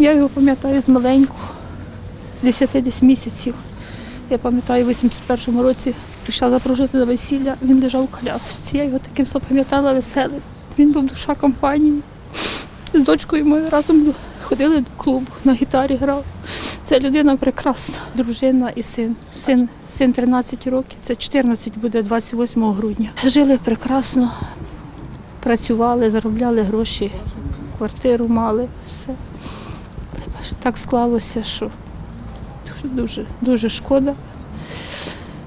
Я його пам'ятаю з маленького, з 10 десь місяців. Я пам'ятаю, в 81-му році прийшла запрошувати на весілля, він лежав у колясочці. Я його таким запам'ятала веселим. Він був душа компанії. З дочкою ми разом ходили до клубу, на гітарі грав. Це людина прекрасна, дружина і син. Син, син 13 років, це 14 буде 28 грудня. Жили прекрасно, працювали, заробляли гроші, квартиру мали, все. Так склалося, що дуже, дуже, шкода.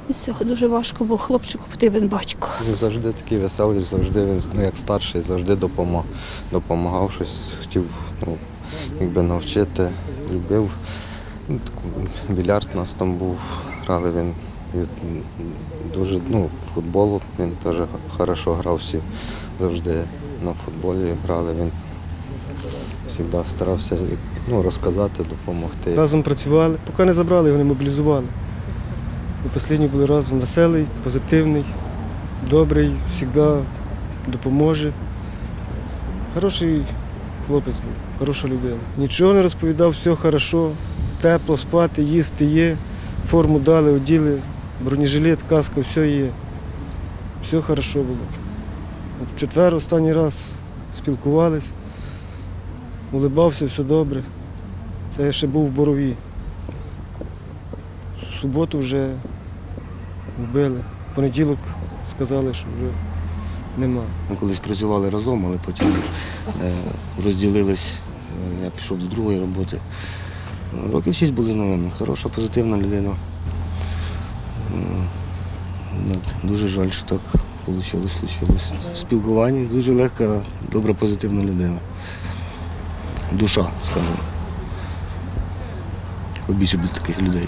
І цього дуже важко, бо хлопчику потрібен батько. Він завжди такий веселий, завжди він ну, як старший, завжди допомагав, допомагав щось, хотів ну, якби навчити, любив. Ну, Більярд у нас там був, грали він дуже, ну, футболу він теж хорошо грав всі завжди на футболі грали. Він завжди старався ну, розказати, допомогти. Разом працювали, поки не забрали, його не мобілізували. І останні були разом веселий, позитивний, добрий, завжди допоможе. Хороший хлопець був, хороша людина. Нічого не розповідав, все хорошо, тепло, спати, їсти є, форму дали, оділи, бронежилет, каска, все є. Все хорошо було. В четвер останній раз спілкувались, улибався, все добре. Це я ще був в Борові. В суботу вже вбили. В понеділок сказали, що вже нема. Ми колись працювали разом, але потім е, розділились. Я пішов до другої роботи. Років шість були знайомі. Хороша, позитивна людина. Дуже жаль, що так вийшло, случилось. Спілкування дуже легка, добра, позитивна людина. Душа, скажімо. Побільше буде таких людей.